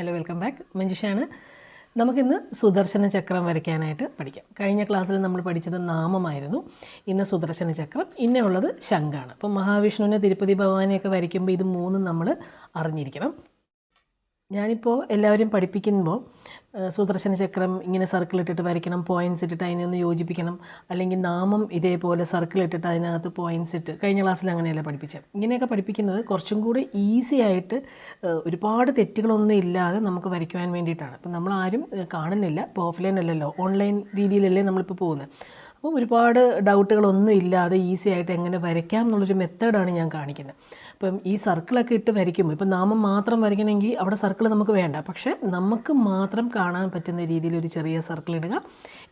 Hello welcome back മഞ്ജുഷയാണ് നമുക്കിന്ന് സുദർശന ചക്രം വരയ്ക്കാനായിട്ട് പഠിക്കാം. കഴിഞ്ഞ ക്ലാസ്സിൽ നമ്മൾ പഠിച്ചത് നാമമായിരുന്നു. ഇന്ന് സുദർശന ചക്രം ഇന്നുള്ളത് ശംഖാണ്. അപ്പം മഹാവിഷ്ണുവിനെ തിരുപ്പതി ഭഗവാനെയൊക്കെ വരയ്ക്കുമ്പോൾ ഇത് മൂന്നും നമ്മൾ അറിഞ്ഞിരിക്കണം. ഞാനിപ്പോൾ എല്ലാവരും പഠിപ്പിക്കുമ്പോൾ സുദർശന ചക്രം ഇങ്ങനെ സർക്കിൾ ഇട്ടിട്ട് വരയ്ക്കണം പോയിൻസ് ഇട്ടിട്ട് അതിനെ ഒന്ന് യോജിപ്പിക്കണം. അല്ലെങ്കിൽ നാമം ഇതേപോലെ സർക്കിൾ ഇട്ടിട്ട് അതിനകത്ത് പോയിൻസ് ഇട്ട്. കഴിഞ്ഞ ക്ലാസ്സിൽ അങ്ങനെയല്ല പഠിപ്പിച്ചത് ഇങ്ങനെയൊക്കെ പഠിപ്പിക്കുന്നത് കുറച്ചും കൂടി ഈസി ആയിട്ട് ഒരുപാട് തെറ്റുകളൊന്നും ഇല്ലാതെ നമുക്ക് വരയ്ക്കുവാൻ വേണ്ടിയിട്ടാണ്. അപ്പം നമ്മൾ ആരും കാണുന്നില്ല. ഇപ്പോൾ ഓഫ്ലൈൻ അല്ലല്ലോ. ഓൺലൈൻ രീതിയിലല്ലേ നമ്മളിപ്പോൾ പോകുന്നത്. അപ്പോൾ ഒരുപാട് ഡൗട്ടുകളൊന്നും ഇല്ലാതെ ഈസി ആയിട്ട് എങ്ങനെ വരയ്ക്കാം എന്നുള്ളൊരു മെത്തേഡാണ് ഞാൻ കാണിക്കുന്നത്. അപ്പം ഈ സർക്കിളൊക്കെ ഇട്ട് വരയ്ക്കുമ്പോൾ ഇപ്പം നാമം മാത്രം വരയ്ക്കണമെങ്കിൽ അവിടെ സർക്കിൾ നമുക്ക് വേണ്ട. പക്ഷേ നമുക്ക് മാത്രം കാണാൻ പറ്റുന്ന രീതിയിൽ ഒരു ചെറിയ സർക്കിൾ ഇടുക.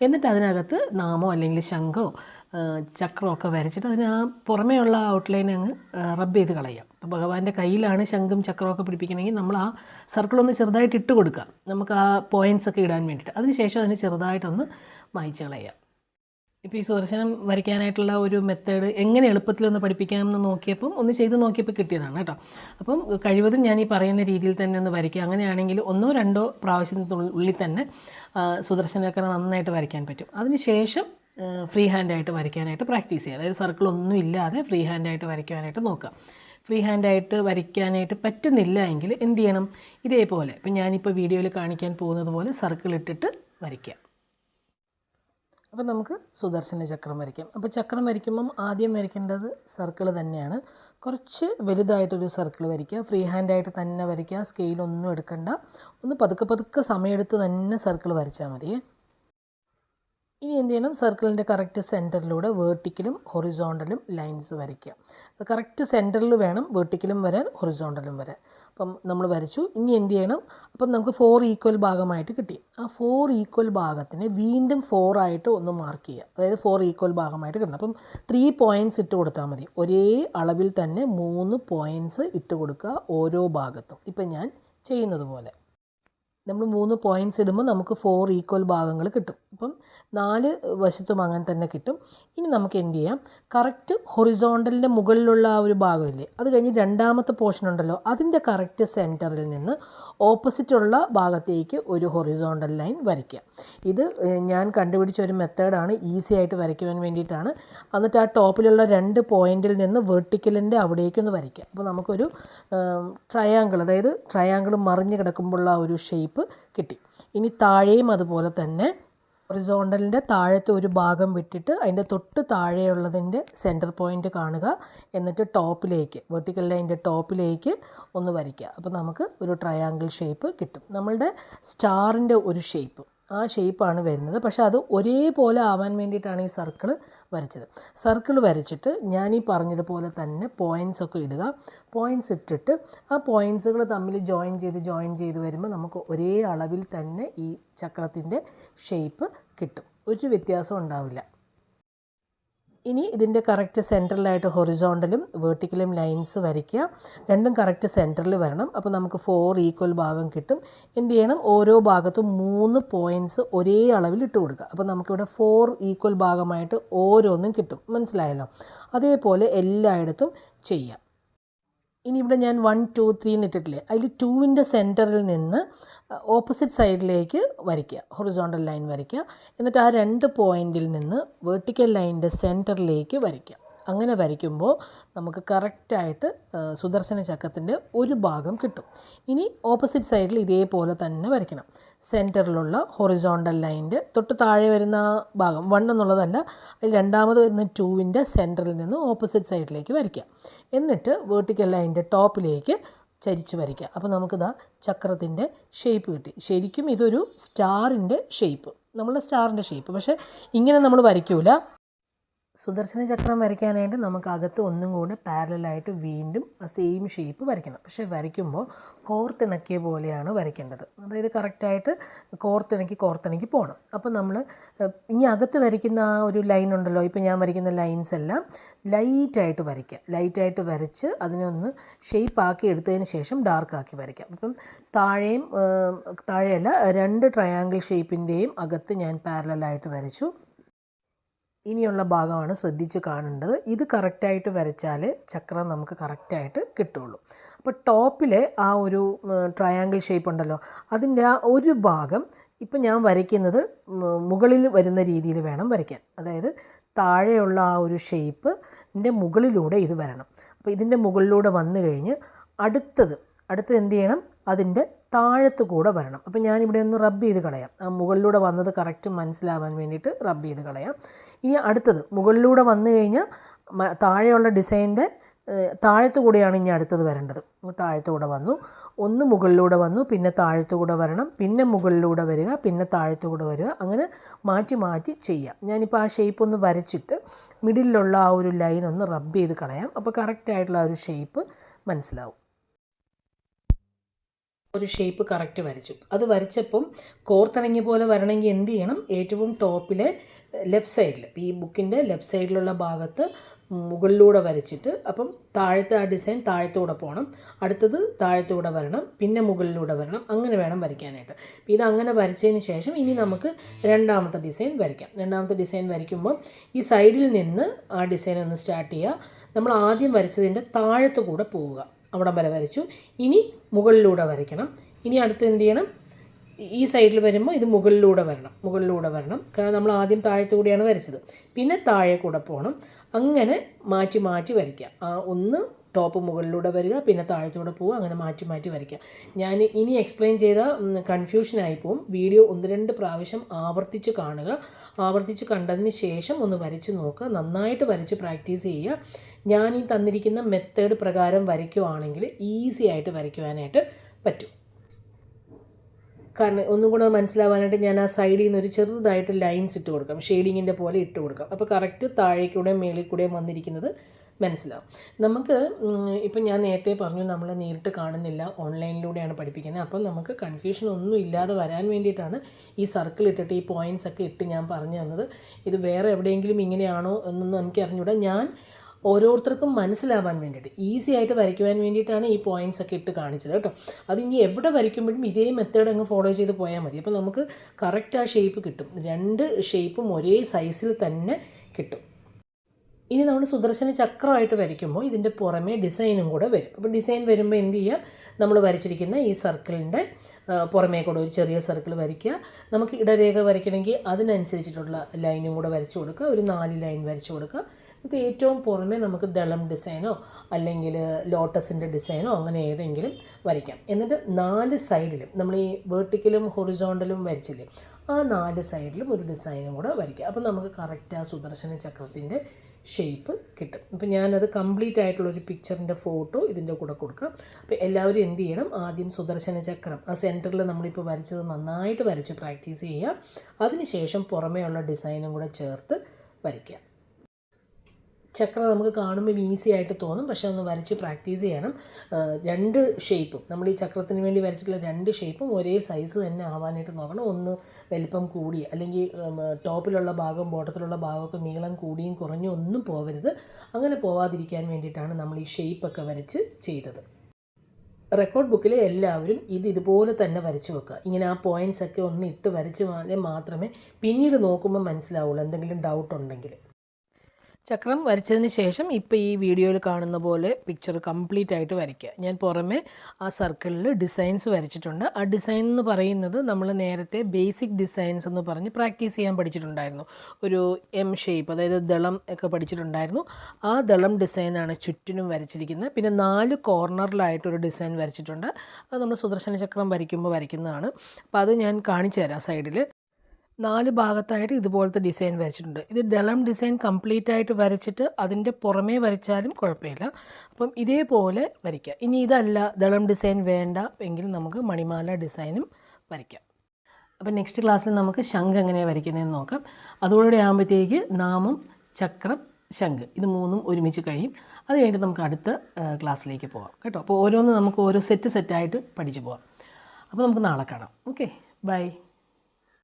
എന്നിട്ട് അതിനകത്ത് നാമോ അല്ലെങ്കിൽ ശംഖോ ചക്രമോ ഒക്കെ വരച്ചിട്ട് അതിന് ആ പുറമേയുള്ള ഔട്ട്ലൈൻ അങ്ങ് റബ്ബ് ചെയ്ത് കളയാം അപ്പോൾ ഭഗവാന്റെ കയ്യിലാണ് ശംഖും ഒക്കെ പിടിപ്പിക്കണമെങ്കിൽ നമ്മൾ ആ സർക്കിൾ ഒന്ന് ചെറുതായിട്ട് ഇട്ട് കൊടുക്കുക. നമുക്ക് ആ പോയിന്റ്സ് ഒക്കെ ഇടാൻ വേണ്ടിയിട്ട്. അതിനുശേഷം അതിന് ചെറുതായിട്ടൊന്ന് മായ്ച്ച് കളയാം ഇപ്പോൾ ഈ സുദർശനം വരയ്ക്കാനായിട്ടുള്ള ഒരു മെത്തേഡ് എങ്ങനെ എളുപ്പത്തിൽ ഒന്ന് പഠിപ്പിക്കാമെന്ന് നോക്കിയപ്പം ഒന്ന് ചെയ്ത് നോക്കിയപ്പോൾ കിട്ടിയതാണ് കേട്ടോ. അപ്പം കഴിവതും ഞാൻ ഈ പറയുന്ന രീതിയിൽ തന്നെ ഒന്ന് വരയ്ക്കുക. അങ്ങനെയാണെങ്കിൽ ഒന്നോ രണ്ടോ പ്രാവശ്യത്തിനുള്ളിൽ തന്നെ സുദർശനമൊക്കെ നന്നായിട്ട് വരയ്ക്കാൻ പറ്റും. അതിനുശേഷം ഫ്രീ ഹാൻഡായിട്ട് വരയ്ക്കാനായിട്ട് പ്രാക്ടീസ് ചെയ്യുക. അതായത് സർക്കിൾ ഒന്നും ഇല്ലാതെ ഫ്രീ ഹാൻഡായിട്ട് വരയ്ക്കാനായിട്ട് നോക്കുക. ഫ്രീ ഹാൻഡായിട്ട് വരയ്ക്കാനായിട്ട് പറ്റുന്നില്ല എങ്കിൽ എന്ത് ചെയ്യണം? ഇതേപോലെ. ഇപ്പം ഞാനിപ്പോൾ വീഡിയോയിൽ കാണിക്കാൻ പോകുന്നത് പോലെ സർക്കിൾ ഇട്ടിട്ട് വരയ്ക്കുക. അപ്പോൾ നമുക്ക് സുദർശന ചക്രം വരയ്ക്കാം. അപ്പോൾ ചക്രം വരയ്ക്കുമ്പം ആദ്യം വരയ്ക്കേണ്ടത് സർക്കിൾ തന്നെയാണ്. കുറച്ച് വലുതായിട്ടൊരു സർക്കിൾ വരയ്ക്കുക. ഫ്രീ ഹാൻഡായിട്ട് തന്നെ വരയ്ക്കുക. സ്കെയിലൊന്നും എടുക്കണ്ട. ഒന്ന് പതുക്കെ പതുക്കെ സമയമെടുത്ത് തന്നെ സർക്കിൾ വരച്ചാൽ മതിയേ ഇനി എന്ത് ചെയ്യണം? സർക്കിളിന്റെ കറക്റ്റ് സെന്ററിലൂടെ വേർട്ടിക്കലും ഹൊറിസോണ്ടലും ലൈൻസ് വരയ്ക്കുക. അത് കറക്റ്റ് സെന്ററിൽ വേണം വേർട്ടിക്കലും വരാൻ ഹൊറിസോണ്ടലും വരാൻ. അപ്പം നമ്മൾ വരച്ചു. ഇനി എന്ത് ചെയ്യണം? അപ്പം നമുക്ക് ഫോർ ഈക്വൽ ഭാഗമായിട്ട് കിട്ടി. ആ ഫോർ ഈക്വൽ ഭാഗത്തിന് വീണ്ടും ഫോർ ആയിട്ട് ഒന്ന് മാർക്ക് ചെയ്യുക. അതായത് ഫോർ ഈക്വൽ ഭാഗമായിട്ട് കിട്ടണം. അപ്പം ത്രീ പോയിന്റ്സ് ഇട്ട് കൊടുത്താൽ മതി. ഒരേ അളവിൽ തന്നെ മൂന്ന് പോയിന്റ്സ് ഇട്ട് കൊടുക്കുക ഓരോ ഭാഗത്തും. ഇപ്പം ഞാൻ ചെയ്യുന്നത് പോലെ. നമ്മൾ മൂന്ന് പോയിന്റ്സ് ഇടുമ്പോൾ നമുക്ക് ഫോർ ഈക്വൽ ഭാഗങ്ങൾ കിട്ടും. അപ്പം നാല് വശത്തും അങ്ങനെ തന്നെ കിട്ടും. ഇനി നമുക്ക് എന്ത് ചെയ്യാം? കറക്റ്റ് ഹൊറിസോണ്ടലിന്റെ മുകളിലുള്ള ആ ഒരു ഭാഗമില്ലേ അത് കഴിഞ്ഞ് രണ്ടാമത്തെ പോർഷൻ ഉണ്ടല്ലോ അതിന്റെ കറക്റ്റ് സെന്ററിൽ നിന്ന് ഓപ്പോസിറ്റുള്ള ഭാഗത്തേക്ക് ഒരു ഹൊറിസോണ്ടൽ ലൈൻ വരയ്ക്കുക. ഇത് ഞാൻ കണ്ടുപിടിച്ച ഒരു മെത്തേഡാണ് ഈസി ആയിട്ട് വരയ്ക്കുവാൻ വേണ്ടിയിട്ടാണ്. എന്നിട്ട് ആ ടോപ്പിലുള്ള രണ്ട് പോയിന്റിൽ നിന്ന് വെർട്ടിക്കലിന്റെ അവിടേക്കൊന്ന് വരയ്ക്കുക. അപ്പോൾ നമുക്കൊരു ട്രയാങ്കിൾ അതായത് ട്രയാങ്കിൾ മറിഞ്ഞ് കിടക്കുമ്പോഴുള്ള ആ ഒരു ഷേപ്പ് കിട്ടി. ഇനി താഴെയും അതുപോലെ തന്നെ ഹൊറിസോണ്ടലിന്റെ താഴത്തെ ഒരു ഭാഗം വിട്ടിട്ട് അതിന്റെ തൊട്ട് താഴെയുള്ളതിന്റെ സെന്റർ പോയിന്റ് കാണുക. എന്നിട്ട് ടോപ്പിലേക്ക് വെർട്ടിക്കൽ ലൈന്റെ ടോപ്പിലേക്ക് ഒന്ന് വരയ്ക്കുക. അപ്പോൾ നമുക്ക് ഒരു ട്രയാങ്കിൾ ഷേപ്പ് കിട്ടും. നമ്മളുടെ സ്റ്റാറിന്റെ ഒരു ഷേപ്പ്. ആ ഷേപ്പാണ് വരുന്നത്. പക്ഷേ അത് ഒരേപോലെ ആവാൻ വേണ്ടിയിട്ടാണ് ഈ സർക്കിൾ വരച്ചത്. സർക്കിൾ വരച്ചിട്ട് ഞാൻ ഈ പറഞ്ഞതുപോലെ തന്നെ പോയിന്റ്സ് ഒക്കെ ഇടുക. പോയിന്റ്സ് ഇട്ടിട്ട് ആ പോയിന്റ്സുകൾ തമ്മിൽ ജോയിൻ ചെയ്ത് ജോയിൻ ചെയ്ത് വരുമ്പോൾ നമുക്ക് ഒരേ അളവിൽ തന്നെ ഈ ചക്രത്തിന്റെ ഷേപ്പ് കിട്ടും. ഒരു വ്യത്യാസം ഉണ്ടാവില്ല. ഇനി ഇതിന്റെ കറക്റ്റ് സെന്ററിലായിട്ട് ഹൊറിസോണ്ടലും വേർട്ടിക്കലും ലൈൻസ് വരയ്ക്കുക. രണ്ടും കറക്റ്റ് സെന്ററിൽ വരണം. അപ്പോൾ നമുക്ക് ഫോർ ഈക്വൽ ഭാഗം കിട്ടും. എന്ത് ചെയ്യണം? ഓരോ ഭാഗത്തും മൂന്ന് പോയിന്റ്സ് ഒരേ അളവിൽ ഇട്ട് കൊടുക്കുക. അപ്പോൾ നമുക്കിവിടെ ഫോർ ഈക്വൽ ഭാഗമായിട്ട് ഓരോന്നും കിട്ടും. മനസ്സിലായല്ലോ? അതേപോലെ എല്ലായിടത്തും ചെയ്യാം ഇനി ഇവിടെ ഞാൻ വൺ ടു ത്രീ എന്നിട്ടിട്ടില്ലേ അതിൽ ടൂവിന്റെ സെന്ററിൽ നിന്ന് ഓപ്പോസിറ്റ് സൈഡിലേക്ക് വരയ്ക്കുക. ഹൊറിസോണ്ടൽ ലൈൻ വരയ്ക്കുക. എന്നിട്ട് ആ രണ്ട് പോയിന്റിൽ നിന്ന് വേർട്ടിക്കൽ ലൈനിന്റെ സെന്ററിലേക്ക് വരയ്ക്കുക. അങ്ങനെ വരയ്ക്കുമ്പോൾ നമുക്ക് കറക്റ്റായിട്ട് സുദർശന ചക്രത്തിന്റെ ഒരു ഭാഗം കിട്ടും. ഇനി ഓപ്പോസിറ്റ് സൈഡിൽ ഇതേപോലെ തന്നെ വരയ്ക്കണം. സെന്ററിലുള്ള ഹൊറിസോണ്ടൽ ലൈന്റെ തൊട്ട് താഴെ വരുന്ന ഭാഗം വൺ എന്നുള്ളതല്ല അതിൽ രണ്ടാമത് വരുന്ന ടൂവിന്റെ സെന്ററിൽ നിന്ന് ഓപ്പോസിറ്റ് സൈഡിലേക്ക് വരയ്ക്കുക. എന്നിട്ട് വേർട്ടിക്കൽ ലൈന്റെ ടോപ്പിലേക്ക് ചരിച്ച് വരയ്ക്കുക. അപ്പോൾ നമുക്കിതാ ചക്രത്തിന്റെ ഷേപ്പ് കിട്ടി. ശരിക്കും ഇതൊരു സ്റ്റാറിന്റെ ഷേപ്പ് നമ്മളുടെ സ്റ്റാറിന്റെ ഷേപ്പ് പക്ഷേ ഇങ്ങനെ നമ്മൾ വരയ്ക്കൂല. സുദർശന ചക്രം വരയ്ക്കാനായിട്ട് നമുക്ക് അകത്ത് ഒന്നും കൂടെ പാരലായിട്ട് വീണ്ടും ആ സെയിം ഷേപ്പ് വരയ്ക്കണം. പക്ഷേ വരയ്ക്കുമ്പോൾ കോർത്തിണക്കിയ പോലെയാണ് വരയ്ക്കേണ്ടത്. അതായത് കറക്റ്റായിട്ട് കോർത്തിണക്കി കോർത്തിണക്കി പോകണം. അപ്പോൾ നമ്മൾ ഇനി അകത്ത് വരയ്ക്കുന്ന ആ ഒരു ലൈൻ ഉണ്ടല്ലോ ഇപ്പോൾ ഞാൻ വരയ്ക്കുന്ന ലൈൻസ് എല്ലാം ലൈറ്റായിട്ട് വരയ്ക്കുക ലൈറ്റായിട്ട് വരച്ച് അതിനൊന്ന് ഷേപ്പ് ആക്കി എടുത്തതിന് ശേഷം ഡാർക്ക് ആക്കി വരയ്ക്കാം. അപ്പം താഴെയും താഴെയല്ല രണ്ട് ട്രയാങ്കിൾ ഷേപ്പിന്റെയും അകത്ത് ഞാൻ പാരലായിട്ട് വരച്ചു. ഇനിയുള്ള ഭാഗമാണ് ശ്രദ്ധിച്ച് കാണേണ്ടത്. ഇത് കറക്റ്റായിട്ട് വരച്ചാൽ ചക്രം നമുക്ക് കറക്റ്റായിട്ട് കിട്ടുള്ളൂ. അപ്പോൾ ടോപ്പിലെ ആ ഒരു ട്രയാങ്കിൾ ഷേപ്പ് ഉണ്ടല്ലോ അതിന്റെ ആ ഒരു ഭാഗം ഇപ്പം ഞാൻ വരയ്ക്കുന്നത് മുകളിൽ വരുന്ന രീതിയിൽ വേണം വരയ്ക്കാൻ. അതായത് താഴെയുള്ള ആ ഒരു ഷേപ്പ് ഇതിന്റെ മുകളിലൂടെ ഇത് വരണം. അപ്പോൾ ഇതിന്റെ മുകളിലൂടെ വന്നു കഴിഞ്ഞ് അടുത്തത് അടുത്തത് എന്ത് ചെയ്യണം? അതിന്റെ താഴത്ത് കൂടെ വരണം. അപ്പോൾ ഞാനിവിടെ ഒന്ന് റബ്ബ് ചെയ്ത് കളയാം. ആ മുകളിലൂടെ വന്നത് കറക്റ്റ് മനസ്സിലാവാൻ വേണ്ടിയിട്ട് റബ്ബ് ചെയ്ത് കളയാം. ഇനി അടുത്തത് മുകളിലൂടെ വന്നു കഴിഞ്ഞാൽ താഴെയുള്ള ഡിസൈന്റെ താഴത്തു കൂടെയാണ് ഇനി അടുത്തത് വരേണ്ടത്. താഴത്തു കൂടെ വന്നു. ഒന്ന് മുകളിലൂടെ വന്നു പിന്നെ താഴത്തു കൂടെ വരണം പിന്നെ മുകളിലൂടെ വരിക പിന്നെ താഴത്തു കൂടെ വരിക. അങ്ങനെ മാറ്റി മാറ്റി ചെയ്യാം. ഞാനിപ്പോൾ ആ ഷേപ്പ് ഒന്ന് വരച്ചിട്ട് മിഡിലുള്ള ആ ഒരു ലൈൻ ഒന്ന് റബ്ബ് ചെയ്ത് കളയാം. അപ്പോൾ കറക്റ്റായിട്ടുള്ള ആ ഒരു ഷേപ്പ് മനസ്സിലാവും. ഒരു ഷേപ്പ് കറക്റ്റ് വരച്ചു. അത് വരച്ചപ്പം കോർത്തിണങ്ങിയ പോലെ വരണമെങ്കിൽ എന്ത് ചെയ്യണം? ഏറ്റവും ടോപ്പിലെ ലെഫ്റ്റ് സൈഡിൽ ഈ ബുക്കിന്റെ ലെഫ്റ്റ് സൈഡിലുള്ള ഭാഗത്ത് മുകളിലൂടെ വരച്ചിട്ട് അപ്പം താഴത്തെ ആ ഡിസൈൻ താഴത്തൂടെ പോകണം. അടുത്തത് താഴത്തൂടെ വരണം പിന്നെ മുകളിലൂടെ വരണം. അങ്ങനെ വേണം വരയ്ക്കാനായിട്ട്. അപ്പോൾ ഇത് അങ്ങനെ വരച്ചതിന് ശേഷം ഇനി നമുക്ക് രണ്ടാമത്തെ ഡിസൈൻ വരയ്ക്കാം. രണ്ടാമത്തെ ഡിസൈൻ വരയ്ക്കുമ്പോൾ ഈ സൈഡിൽ നിന്ന് ആ ഡിസൈൻ ഒന്ന് സ്റ്റാർട്ട് ചെയ്യുക. നമ്മൾ ആദ്യം വരച്ചതിന്റെ താഴത്ത് കൂടെ പോവുക. അവിടം വരെ വരച്ചു. ഇനി മുകളിലൂടെ വരയ്ക്കണം. ഇനി അടുത്ത് എന്ത് ചെയ്യണം? ഈ സൈഡിൽ വരുമ്പോൾ ഇത് മുകളിലൂടെ വരണം. മുകളിലൂടെ വരണം. കാരണം നമ്മൾ ആദ്യം താഴത്തു കൂടിയാണ് വരച്ചത്. പിന്നെ താഴെ കൂടെ പോകണം അങ്ങനെ മാറ്റി മാറ്റി വരയ്ക്കുക ആ ഒന്ന് ടോപ്പ് മുകളിലൂടെ വരിക പിന്നെ താഴത്തൂടെ പോവുക അങ്ങനെ മാറ്റി മാറ്റി വരയ്ക്കുക. ഞാൻ ഇനി എക്സ്പ്ലെയിൻ ചെയ്ത കൺഫ്യൂഷനായി പോവും. വീഡിയോ ഒന്ന് രണ്ട് പ്രാവശ്യം ആവർത്തിച്ച് കാണുക. ആവർത്തിച്ച് കണ്ടതിന് ശേഷം ഒന്ന് വരച്ച് നോക്കുക. നന്നായിട്ട് വരച്ച് പ്രാക്ടീസ് ചെയ്യുക. ഞാൻ ഈ തന്നിരിക്കുന്ന മെത്തേഡ് പ്രകാരം വരയ്ക്കുവാണെങ്കിൽ ഈസി ആയിട്ട് വരയ്ക്കുവാനായിട്ട് പറ്റും. കാരണം ഒന്നും കൂടെ മനസ്സിലാവാനായിട്ട് ഞാൻ ആ സൈഡിൽ നിന്ന് ഒരു ചെറുതായിട്ട് ലൈൻസ് ഇട്ട് കൊടുക്കാം. ഷെയ്ഡിങ്ങിന്റെ പോലെ ഇട്ട് കൊടുക്കാം. അപ്പോൾ കറക്റ്റ് താഴേക്കൂടെയും മേളിൽ കൂടെയും വന്നിരിക്കുന്നത് മനസ്സിലാവും. നമുക്ക് ഇപ്പം ഞാൻ നേരത്തെ പറഞ്ഞു നമ്മൾ നേരിട്ട് കാണുന്നില്ല ഓൺലൈനിലൂടെയാണ് പഠിപ്പിക്കുന്നത്. അപ്പം നമുക്ക് കൺഫ്യൂഷൻ ഒന്നും ഇല്ലാതെ വരാൻ വേണ്ടിയിട്ടാണ് ഈ സർക്കിൾ ഇട്ടിട്ട് ഈ പോയിന്റ്സ് ഒക്കെ ഇട്ട് ഞാൻ പറഞ്ഞു തന്നത്. ഇത് വേറെ എവിടെയെങ്കിലും ഇങ്ങനെയാണോ എന്നൊന്നും എനിക്ക് അറിഞ്ഞൂടാ ഞാൻ ഓരോരുത്തർക്കും മനസ്സിലാവാൻ വേണ്ടിയിട്ട് ഈസി ആയിട്ട് വരയ്ക്കുവാൻ വേണ്ടിയിട്ടാണ് ഈ പോയിന്റ്സ് ഒക്കെ ഇട്ട് കാണിച്ചത് കേട്ടോ. അത് ഇനി എവിടെ വരയ്ക്കുമ്പോഴും ഇതേ മെത്തേഡ് അങ്ങ് ഫോളോ ചെയ്ത് പോയാൽ മതി. അപ്പോൾ നമുക്ക് കറക്റ്റ് ആ ഷേപ്പ് കിട്ടും. രണ്ട് ഷേപ്പും ഒരേ സൈസിൽ തന്നെ കിട്ടും. ഇനി നമ്മൾ സുദർശന ചക്രമായിട്ട് വരയ്ക്കുമ്പോൾ ഇതിന്റെ പുറമേ ഡിസൈനും കൂടെ വരും. അപ്പോൾ ഡിസൈൻ വരുമ്പോൾ എന്ത് ചെയ്യുക? നമ്മൾ വരച്ചിരിക്കുന്ന ഈ സർക്കിളിന്റെ പുറമേ കൂടെ ഒരു ചെറിയ സർക്കിൾ വരയ്ക്കുക. നമുക്ക് ഇടരേഖ വരയ്ക്കണമെങ്കിൽ അതിനനുസരിച്ചിട്ടുള്ള ലൈനും കൂടെ വരച്ചു കൊടുക്കുക. ഒരു നാല് ലൈൻ വരച്ചു കൊടുക്കുക. ഇത് ഏറ്റവും പുറമേ നമുക്ക് ദളം ഡിസൈനോ അല്ലെങ്കിൽ ലോട്ടസിന്റെ ഡിസൈനോ അങ്ങനെ ഏതെങ്കിലും വരയ്ക്കാം. എന്നിട്ട് നാല് സൈഡിലും നമ്മൾ ഈ വേർട്ടിക്കലും ഹൊറിസോണ്ടലും വരച്ചില്ലേ ആ നാല് സൈഡിലും ഒരു ഡിസൈനും കൂടെ വരയ്ക്കുക. അപ്പോൾ നമുക്ക് കറക്റ്റ് ആ സുദർശന ചക്രത്തിന്റെ ഷേപ്പ് കിട്ടും. അപ്പോൾ ഞാനത് കംപ്ലീറ്റ് ആയിട്ടുള്ളൊരു പിക്ചറിന്റെ ഫോട്ടോ ഇതിന്റെ കൂടെ കൊടുക്കാം. അപ്പോൾ എല്ലാവരും എന്ത് ചെയ്യണം? ആദ്യം സുദർശന ചക്രം. ആ സെന്ററിൽ നമ്മളിപ്പോൾ വരച്ചത് നന്നായിട്ട് വരച്ച് പ്രാക്ടീസ് ചെയ്യുക അതിനുശേഷം പുറമേ ഉള്ള ഡിസൈനും കൂടെ ചേർത്ത് വരയ്ക്കുക ചക്ര നമുക്ക് കാണുമ്പോൾ ഈസി ആയിട്ട് തോന്നും. പക്ഷേ ഒന്ന് വരച്ച് പ്രാക്ടീസ് ചെയ്യണം. രണ്ട് ഷേപ്പും നമ്മൾ ഈ ചക്രത്തിന് വേണ്ടി വരച്ചിട്ടുള്ള രണ്ട് ഷേപ്പും ഒരേ സൈസ് തന്നെ ആവാനായിട്ട് നോക്കണം. ഒന്ന് വലിപ്പം കൂടി അല്ലെങ്കിൽ ടോപ്പിലുള്ള ഭാഗം ബോട്ടത്തിലുള്ള ഭാഗമൊക്കെ നീളം കൂടിയും കുറഞ്ഞും ഒന്നും പോകരുത് അങ്ങനെ പോവാതിരിക്കാൻ വേണ്ടിയിട്ടാണ് നമ്മൾ ഈ ഷേപ്പൊക്കെ വരച്ച് ചെയ്തത്. റെക്കോർഡ് ബുക്കിൽ എല്ലാവരും ഇത് ഇതുപോലെ തന്നെ വരച്ച് വെക്കുക. ഇങ്ങനെ ആ പോയിന്റ്സ് ഒക്കെ ഒന്ന് ഇട്ട് വരച്ച് മാത്രമേ പിന്നീട് നോക്കുമ്പോൾ മനസ്സിലാവുള്ളൂ. എന്തെങ്കിലും ഡൗട്ട് ഉണ്ടെങ്കിൽ. ചക്രം വരച്ചതിന് ശേഷം ഇപ്പോൾ ഈ വീഡിയോയിൽ കാണുന്ന പോലെ പിക്ചർ കംപ്ലീറ്റ് ആയിട്ട് വരയ്ക്കുക. ഞാൻ പുറമെ ആ സർക്കിളിൽ ഡിസൈൻസ് വരച്ചിട്ടുണ്ട്. ആ ഡിസൈൻ എന്ന് പറയുന്നത് നമ്മൾ നേരത്തെ ബേസിക് ഡിസൈൻസ് എന്ന് പറഞ്ഞ് പ്രാക്ടീസ് ചെയ്യാൻ പഠിച്ചിട്ടുണ്ടായിരുന്നു. ഒരു എം ഷേപ്പ് അതായത് ദളം ഒക്കെ പഠിച്ചിട്ടുണ്ടായിരുന്നു. ആ ദളം ഡിസൈനാണ് ചുറ്റിനും വരച്ചിരിക്കുന്നത്. പിന്നെ നാല് കോർണറിലായിട്ടൊരു ഡിസൈൻ വരച്ചിട്ടുണ്ട്. അത് നമ്മൾ സുദർശന ചക്രം വരയ്ക്കുമ്പോൾ വരയ്ക്കുന്നതാണ്. അപ്പോൾ അത് ഞാൻ കാണിച്ചു തരാം സൈഡിൽ നാല് ഭാഗത്തായിട്ട് ഇതുപോലത്തെ ഡിസൈൻ വരച്ചിട്ടുണ്ട്. ഇത് ദളം ഡിസൈൻ കംപ്ലീറ്റ് ആയിട്ട് വരച്ചിട്ട് അതിന്റെ പുറമേ വരച്ചാലും കുഴപ്പമില്ല. അപ്പം ഇതേപോലെ വരയ്ക്കുക ഇനി ഇതല്ല ദളം ഡിസൈൻ വേണ്ട എങ്കിൽ നമുക്ക് മണിമാല ഡിസൈനും വരയ്ക്കാം. അപ്പം നെക്സ്റ്റ് ക്ലാസ്സിൽ നമുക്ക് ശംഖ് എങ്ങനെയാണ് വരയ്ക്കുന്നതെന്ന് നോക്കാം. അതോടെ ആകുമ്പോഴത്തേക്ക് നാമം ചക്രം ശംഖ്. ഇത് മൂന്നും ഒരുമിച്ച് കഴിയും. അത് കഴിഞ്ഞിട്ട് നമുക്ക് അടുത്ത ക്ലാസ്സിലേക്ക് പോകാം കേട്ടോ. അപ്പോൾ ഓരോന്ന് നമുക്ക് ഓരോ സെറ്റ് സെറ്റായിട്ട് പഠിച്ചു പോകാം അപ്പോൾ നമുക്ക് നാളെ കാണാം. ഓക്കെ. ബൈ.